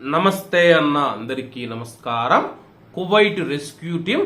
నమస్తే అన్న అందరికీ నమస్కారం. కువైట్ రెస్క్యూ టీం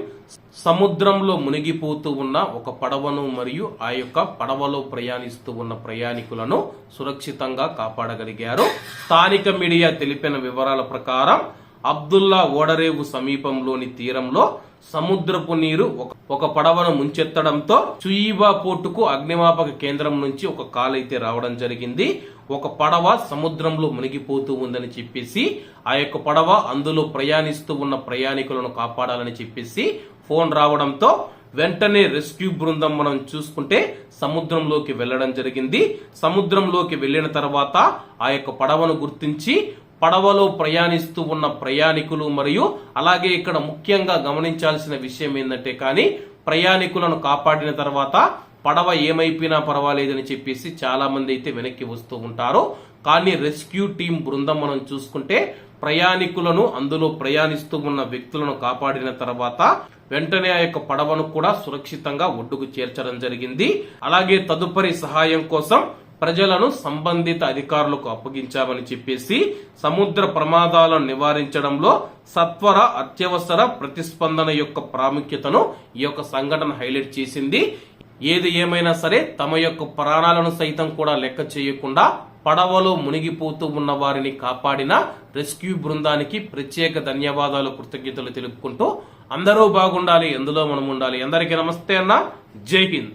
సముద్రంలో మునిగిపోతూ ఉన్న ఒక పడవను మరియు ఆ యొక్క పడవలో ప్రయాణిస్తూ ఉన్న ప్రయాణికులను సురక్షితంగా కాపాడగలిగారు. స్థానిక మీడియా తెలిపిన వివరాల ప్రకారం అబ్దుల్లా ఓడరేవు సమీపంలోని తీరంలో సముద్రపు నీరు ఒక- పడవను ముంచెత్తడంతో చుయిబా పోర్టుకు అగ్నిమాపక కేంద్రం నుంచి ఒక కాల్ అయితే రావడం జరిగింది. ఒక పడవ సముద్రంలో మునిగిపోతూ ఉందని చెప్పేసి ఆ యొక్క పడవ అందులో ప్రయాణిస్తూ ఉన్న ప్రయాణికులను కాపాడాలని చెప్పేసి ఫోన్ రావడంతో వెంటనే రెస్క్యూ బృందం మనం చూసుకుంటే సముద్రంలోకి వెళ్ళడం జరిగింది. సముద్రంలోకి వెళ్ళిన తర్వాత ఆ యొక్క పడవను గుర్తించి పడవలో ప్రయాణిస్తూ ఉన్న ప్రయాణికులు మరియు అలాగే ఇక్కడ ముఖ్యంగా గమనించాల్సిన విషయం ఏంటంటే కానీ ప్రయాణికులను కాపాడిన తర్వాత పడవ ఏమైపోయినా పర్వాలేదని చెప్పేసి చాలా మంది అయితే వెనక్కి వస్తూ ఉంటారు. కానీ రెస్క్యూ టీం బృందం మనం చూసుకుంటే ప్రయాణికులను అందులో ప్రయాణిస్తూ ఉన్న వ్యక్తులను కాపాడిన తర్వాత వెంటనే ఆ యొక్క పడవను కూడా సురక్షితంగా ఒడ్డుకు చేర్చడం జరిగింది. అలాగే తదుపరి సహాయం కోసం ప్రజలను సంబంధిత అధికారులకు అప్పగించామని చెప్పేసి సముద్ర ప్రమాదాలను నివారించడంలో సత్వర అత్యవసర ప్రతిస్పందన యొక్క ప్రాముఖ్యతను ఈ యొక్క సంఘటన హైలైట్ చేసింది. ఏది ఏమైనా సరే తమ యొక్క ప్రాణాలను సైతం కూడా లెక్క చేయకుండా పడవలో మునిగిపోతూ ఉన్న వారిని కాపాడిన రెస్క్యూ బృందానికి ప్రత్యేక ధన్యవాదాలు కృతజ్ఞతలు తెలుపుకుంటూ అందరూ బాగుండాలి ఎందులో మనం ఉండాలి. అందరికీ నమస్తే అన్న. జై హింద్.